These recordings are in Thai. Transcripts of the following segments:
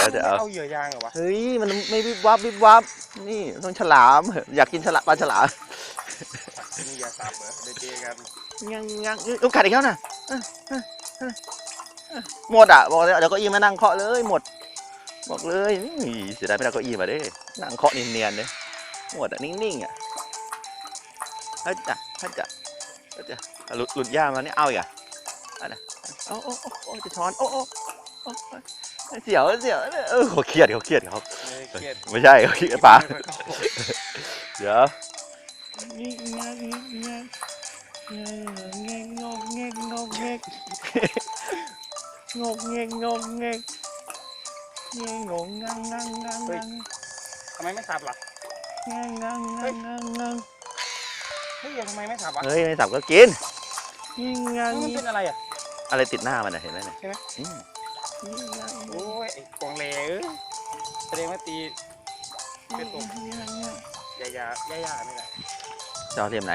แล้วจะเอาเอาเหยื่อยางเหรอวะ เฮ้ย มันไม่วิบวับวิบวับ นี่ต้องฉลาม อยากกินฉลามปลาฉลามมีอย่าสับเหรอเดี๋ยวเจอกัน ยังยังลูกกัดอีกแล้วนะเอ้ยเอ้ยเอ้ยเอ้ยหมดอะบอกเลยเดี๋ยวเก็อีมานั่งเคาะเลยหมด บอกเลยนี่เสียดายไม่ได้เก็อีมาเด้นั่งเคาะเนียนๆเลยหมดอะนิ่งๆอะเฮ้ยจ้ะเฮ้ยจ้ะเฮ้ยจ้ะหลุดหลุดย่ามานี่เอาอีกอะเอันน่ะโอ้โอ้โอ้โอ้จะช้อนโอ้โอ้โอ้เสียวเสียวเออเขาเครียดเขาเครียดเขาเออเครียดไม่ใช่เขาเครียดปลา เงกงกเงกงกเงกงกเงกงกเงกเงกงกงังงังงังงังทำไงไง่สับล่ะงังงังงังงังงังเฮ้งทำไงไง่สับวงเฮ้งไง่สังกงกินงังงังมันเป็นอะงรง่ะอะไรติดหน้ามันอะเห็นไหงเนี่ยใช่ไหมโอ้ยไอ้กองเหลงแสดงว่งกงเป็นตัวอย่าอย่าอย่าอย่าไม่ได้จอเทียมไหน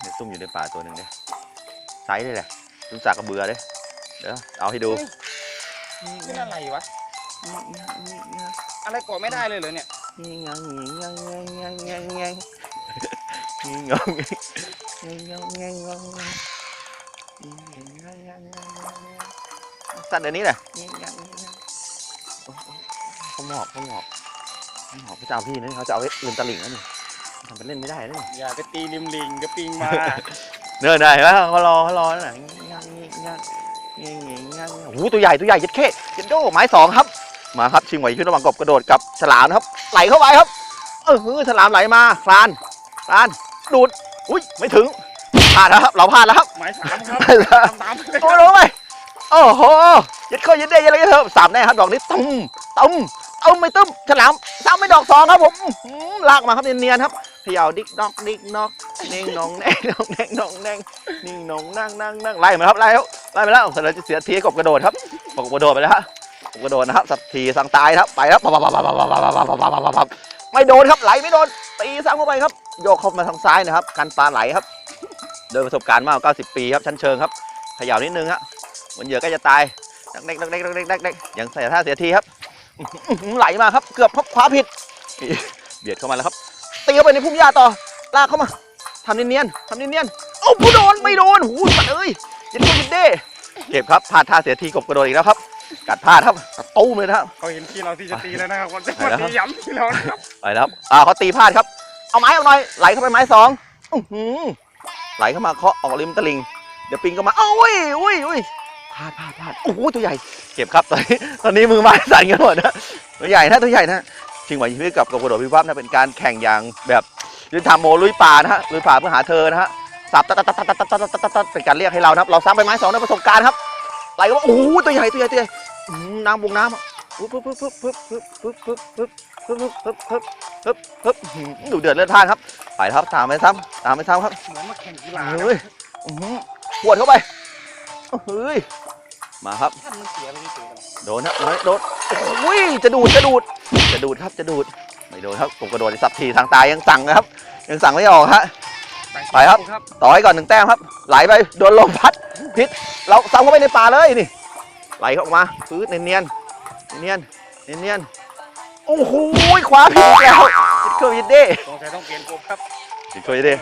เดี๋ยวซุ่มอยู่ในป่าตัวหนึ่งเนี่ยไซส์เลยแหละซุ่มจากกระเบือเลยเดี๋ยวเอาให้ดูเป็นอะไรวะ อะไรเกาะไม่ได้เลยเหรอเนี่ยสัตว์เดี๋ยวนี้แหละเขาหมอบเขาหมอบเขาหมอบพระเจ้าพี่นี่เขาจะเอาไว้ลืมตะหลิ่งแล้วนี่ ทำเป็นเล่นไม่ได้นะนี่อย่าไปตีริมลิงเดี๋ยวปิงมาเนื่อได้เห็นไหมเขารอเขารอนั่นน่ะโอ้โหตัวใหญ่ตัวใหญ่เย็ดเข้เย็ดโดไม้สองครับ มาครับชิงไหวขึ้นระหว่างกบกระโดดกับฉลามนะครับ ไหลเข้าไปครับ เออฉลามไหลมาคลานคลานดูดอุ้ยไม่ถึงพลาดแล้วครับเราพลาดแล้วครับหมายสามครับพลาดแล้วตามตามไปเลยโอ้โหไปโอ้โหเย็ดเข้าเย็ดได้ยังไงเถอะสามแน่ครับดอกนี้ตุ้มตุ้มตุ้มไม่ตุ้มฉลามซ้ำไม่ดอกสองครับผมอื้อหือลากมาครับเนียนๆครับ เขย่าดิ๊กน็อกดิ๊กน็อกนิ่งนองแน่งนองแน่งนองแน่งนิ่งนองนั่งนั่งนั่งไล่มาครับไล่แล้วไล่มาแล้วเราจะเสียทีกบกระโดดครับกบกระโดดไปแล้วฮะกบกระโดดนะครับสัตทีสั่งตายครับไปครับไม่โดนครับไหลไม่โดนตีซ้ำเข้าไปครับ โยกเข้ามาทางซ้ายนะครับกันปลาไหลครับ โดยประสบการณ์มากกว่า90 ปีครับชั้นเชิงครับเขย่านิดนึงฮะเหมือนเหยื่อก็จะตายนักเด็กนักเด็กนักเด็กนักเด็กอย่างเสียท่าเสียทีครับไหลมาครับ เกือบพับคว้าผิดเบียดเข้ามาแล้วครับ ตีเข้าไปในพุ่มหญ้าต่อ ลากเข้ามาทำเนียนๆทำเนียนๆโอ้ผู้โดนไม่โดนหูสัตว์เอ้ยยินดียินดีเก็บครับพลาดท่าเสียทีกบกระโดดอีกแล้วครับ กัดพลาดครับตู้มเลยนะครับ เขาเห็นที่เราที่จะตีแล้วนะครับคนจะไปมาแล้วครับตีย้ำที่เรานะครับไปแล้วครับอ่าเขาตีพลาดครับ เอาไม้ออกหน่อย ไหลเข้าไปไม้สองอื้อหือไหลเข้ามาเคาะออกริมตลิ่งเดี๋ยวปิงก็มาเอ้าอุ้ยอุ้ยอุ้ยพลาดพลาดพลาดโอ้โหตัวใหญ่ เก็บครับตอนนี้ตอนนี้มือไม้สั่นกันหมดนะ ตัวใหญ่นะตัวใหญ่นะ ชิงไหวชีวิตกับกับกระโดดวิวัฒน์นะเป็นการแข่งอย่างแบบยุทธามโมลุยป่านะฮะลุยป่าเพื่อหาเธอนะฮะสับตัดตัดตัดตัดตัดตัดตัดตัดเป็นการเรียกให้เรานะครับ เราซ้ำไปไม้สองในประสบการณ์ครับไหลก็ว่าโอ้โหตัวใหญ่ตัวใหญ่ตัวใหญ่น้ำวงน้ำปึ๊บปึ๊บปึ๊บปึ๊บปึ๊บปึ๊บปึ๊บปึ๊บปึ๊บปึ๊บปึ๊บปึ๊บปึ๊บปึ๊บดูเดือดเลือดพล่านครับไปครับตามไปซ้ำตามไปซ้ำครับเหมือนมาแข่งกีฬาเฮ้ยปวดเข้าไปเฮ้ย มาครับท่านมันเสียไปเฉยโดนครับโดนโดนโอ้ยจะดูดจะดูด จะดูดครับจะดูดไม่โดนครับผมกระโดดสับทีทางตายยังสั่งนะครับ ยังสั่งไม่ออกฮะๆไปครับครับ ต่อให้ก่อนหนึ่งแต้มครับ ไหลไปโดนลมพัดพิษเราซ้ำเข้าไปในป่าเลยนี่ ไหลเข้ามาปื๊ดเนียนๆเนียนๆเนียนๆโอ้โหขวาผิดอีกแล้วยิดเข้ายิดเด้สงสัยต้องเปลี่ยนกบครับยิดเข้ายิดเด้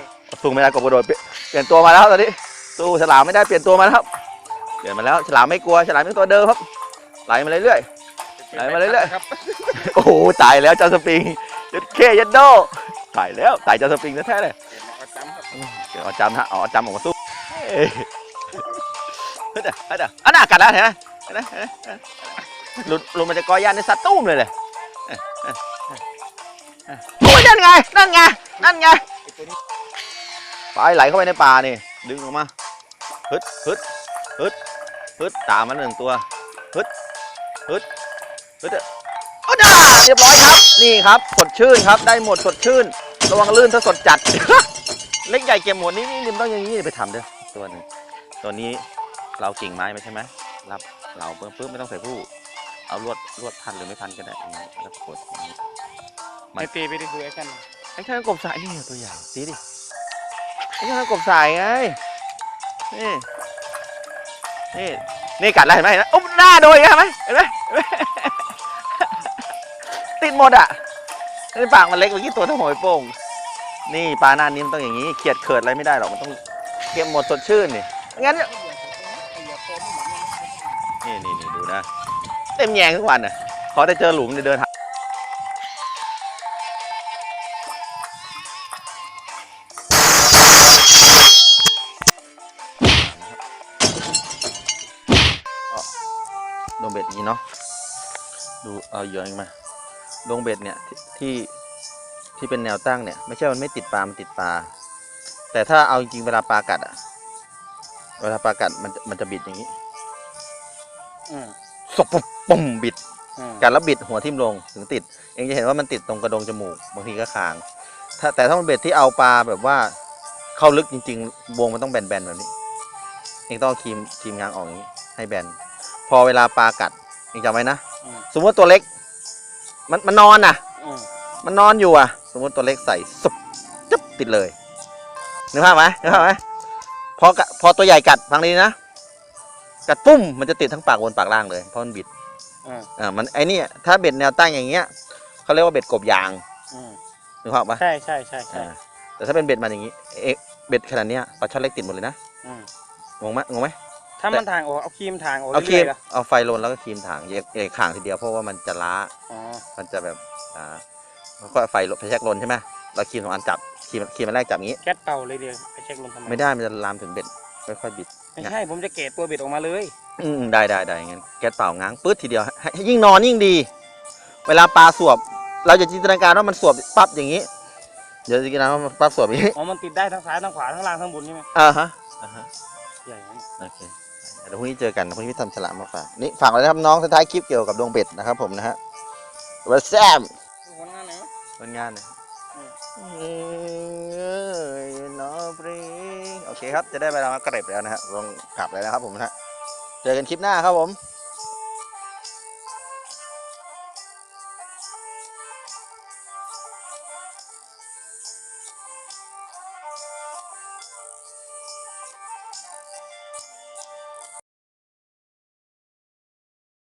สู้ไม่ได้กบกระโดดเปลี่ยนเปลี่ยนตัวมาแล้วตอนนี้สู้ฉลามไม่ได้เปลี่ยนตัวมาแล้วครับ เปลี่ยนมาแล้วฉลามไม่กลัวฉลามเป็นตัวเดิมครับไหลมาเรื่อยไหลมาเรื่อยๆครับๆโอ้โหตายแล้วเจ้าสปริงยัดเคยัดโดตายแล้วตายเจ้าสปริงแท้ๆเลยเปลี่ยนประจำครับเดี๋ยวเอาจำฮะเอาจำออกมาสู้เอ้ยเฮ้ยเดี๋ยวเฮ้ยเดี๋ยวอันน่ากัดแล้วเห็นไหมเห็นไหมเห็นไหมเห็นไหมหลุดหลุดมันจะกอยานในสัตว์ตุ้มเลยเลยเอ้ยเอ้ยเอ้ยเอ้ยโอ้ยนั่นไงนั่นไงนั่นไงไอ้ตัวนี้ปลาไหลเข้าไปในป่านี่ดึงออกมาฮึดฮึดฮึด ฮึดตามมันหนึ่งตัวฮึดฮึดฮึดโอ้จ้าเรียบร้อยครับ นี่ครับสดชื่นครับ ได้หมดสดชื่น ระวังลื่นถ้าสดจัด เล็กใหญ่เก็บหมดนี่นี่นี่มันต้องอย่างนี้ไปทำเด้อตัวหนึ่งตัวนี้เรากิ่งไม้ไม่ใช่ไหมรับเราเพิ่มเพิ่มไม่ต้องใส่ผู้ เอาลวดลวดพันหรือไม่พันก็ได้อย่างนี้แล้วกดอย่างนี้ไม่ไอ้ตีไปดิคือไอ้กันไอ้แค่กบสายนี่ตัวใหญ่สีดิไอ้แค่กบสายไงนี่ นี่นี่กัดแล้วเห็นไหมเห็นไหมอุ๊บหน้าโดนอีกแล้วเห็นไหมเห็นไหมเห็นไหมติดหมดอะในปากมันเล็กเมื่อกี้ตัวเท่าหัวไอ้โป้งนี่ปลาหน้านี้มันต้องอย่างนี้เขียดเขิดอะไรไม่ได้หรอกมันต้องเก็บหมดสดชื่นนี่งั้นเนี่ยนี่นี่ดูนะ เต็มแยงทุกวันอะขอแต่เจอหลุมเนี่ยเดินหา เบ็ดอย่างนี้เนาะดูเอาเหยื่ออีกมาดงเบ็ดเนี่ยที่ที่ที่เป็นแนวตั้งเนี่ยไม่ใช่มันไม่ติดปลา มันติดปลา แต่ถ้าเอาจริงๆเวลาปลากัดอะเวลาปลากัดมันจะมันจะบิดอย่างนี้อืมสบปุ๊บปุ่มบิดอืมกัดแล้วบิดหัวทิ่มลงถึงติด เองจะเห็นว่ามันติดตรงกระดงจมูกบางทีก็คาง ถ้าแต่ถ้ามันเบ็ดที่เอาปลาแบบว่าเข้าลึกจริง ๆ วงมันต้องแบนๆแบบนี้ เองต้องเอาครีมครีมงางออกอย่างนี้ ให้แบนพ อเวลาปลากัดเองจำไว้นะ อืม สมมติว่าตัวเล็ก มันมันนอนน่ะ อืมมันนอนอยู่อะ สมมติตัวเล็กใส่สุบจุ๊บติดเลยนึกภาพไหมนึกภาพไหมพอกะพอตัวใหญ่กัดฟังดีนะ กัดปุ้มมันจะติดทั้งปากบนปากล่างเลยเพราะมันบิดอืมอ่ามันไอ้นี่ถ้าเบ็ดแนวตั้งอย่างเงี้ยเขาเรียกว่าเบ็ดกบยางอืมนึกภาพปะใช่ใช่ใช่ใช่อ่าแต่ถ้าเป็นเบ็ดมันอย่างงี้เอ๊ะเบ็ดขนาดเนี้ยปลาช่อนเล็กติดหมดเลยนะอืมงงไหมงงไหม ถ้ามันทางออกเอาครีมทางออกเอาครีเรื่มอยๆล่ะเอาไฟลนแล้วก็ครีมถางอย่าอย่าข่างทีเดียวเพราะว่ามันจะล้า อ๋อมันจะแบบอ่าแล้วก็ไฟลนไฟแช็กลนใช่ไหมเราครีมสองอันจับครีมครีมอันแรกจับอย่างงี้ แก๊สเป่าเลยเดียวไปเช็คลมทำไมไม่ได้มันจะลามถึงเบ็ดค่อยๆบิด ไม่ใช่ผมจะเกตตัวเบ็ดออกมาเลยอืมได้ได้ได้งั้นแก๊สเป่าง้างปื๊ดทีเดียวให้ให้ยิ่งนอนยิ่งดี เวลาปลาสวบ เราจะจินตนาการว่ามันสวบปั๊บอย่างนี้ เดี๋ยวจะกินนะว่ามันปั๊บสวบอย่างนี้อ๋อมันติดได้ทั้งซ้ายทั้งขวาทั้งล่างทั้งบนใช่ไหมอ่าฮะอ่าฮะใหญ่นะโอเคเดี๋ยวพรุ่งนี้เจอกันพรุ่งนี้พี่ทำฉลามมาฝากนี่ฝากไว้นะครับน้องท้ายๆคลิปเกี่ยวกับดวงเบ็ดนะครับผมนะฮะวัแซมผลงานไหนวะผลงานเนี่ยอืมเอ้ยนอปรีโอเคครับจะได้เวลามากระเร็บแล้วนะฮะลงกลับแล้วนะครับผมนะฮะเจอกันคลิปหน้าครับผม